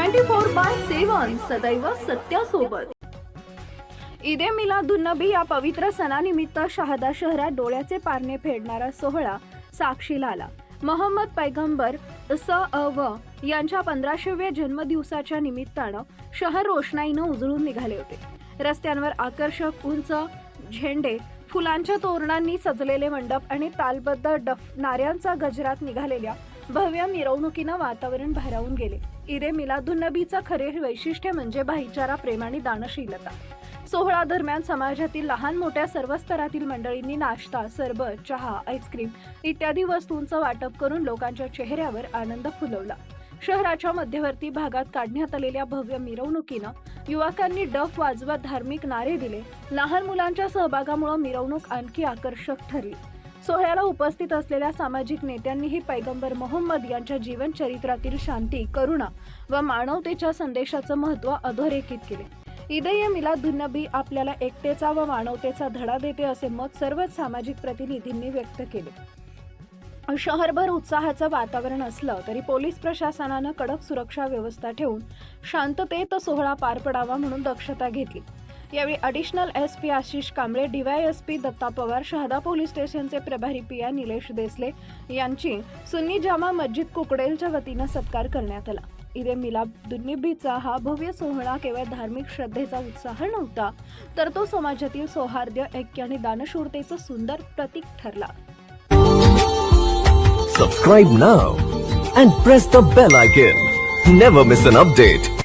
Twenty four by seven सदैव सत्यासोबत. ईदे मिलादुन्नबी या पवित्र सणानिमित्त शहादा शहरात डोळ्याचे पारणे फेडणारा सोहळा साक्षीला आला महम्मद पैगंबर स अ व यांच्या पंधराशेव्या जन्मदिवसाच्या निमित्तानं शहर रोषणाईनं उजळून निघाले होते. रस्त्यांवर आकर्षक उंच झेंडे फुलांच्या तोरणांनी सजलेले मंडप आणि तालबद्ध डफ नाऱ्यांचा गजरात निघालेल्या भव्य मिरवणुकीनं वातावरण भारावून गेले. ईदे मिलादुन्नबीचं खरे वैशिष्ट्य म्हणजे भाईचारा प्रेम आणि दानशीलता. सोहळा दरम्यान समाजातील लहान मोठ्या सर्व स्तरातील मंडळींनी नाश्ता सरबत चहा आईस्क्रीम इत्यादी वस्तूंचं वाटप करून लोकांच्या चेहऱ्यावर आनंद फुलवला. शहराच्या मध्यवर्ती भागात काढण्यात आलेल्या भव्य मिरवणुकीनं युवकांनी डफ वाजवत धार्मिक नारे दिले. लहान मुलांच्या सहभागामुळे मिरवणूक आणखी आकर्षक ठरली. सोहळ्याला उपस्थित असलेल्या सामाजिक नेत्यांनीही पैगंबर मोहम्मद यांच्या जीवनचरित्रातील शांती करुणा व मानवतेच्या संदेशाचं महत्त्व अधोरेखित केले. ईदे मिलादुन्नबी आपल्याला एकतेचा व मानवतेचा धडा देते असे मत सर्वच सामाजिक प्रतिनिधींनी व्यक्त केले. शहरभर उत्साहाचं वातावरण असलं तरी पोलीस प्रशासनानं कडक सुरक्षा व्यवस्था ठेवून शांततेत सोहळा पार पडावा म्हणून दक्षता घेतली. यावेळी additional S P Ashish Kamble DYSP Datta Pawar Shahada police स्टेशनचे प्रभारी पी आय निलेश देसले यांची सुन्नी जामा मस्जिद कुकडेलच्या वतीनं सत्कार करण्यात आला. ईदे मिलादुन्नबीचा हा भव्य सोहळा केवळ धार्मिक श्रद्धेचा उत्साह नव्हता तर तो समाजातील सौहार्द्य ऐक्य आणि दानशूरतेचं सुंदर प्रतीक ठरला. Subscribe now and press the bell icon never miss an update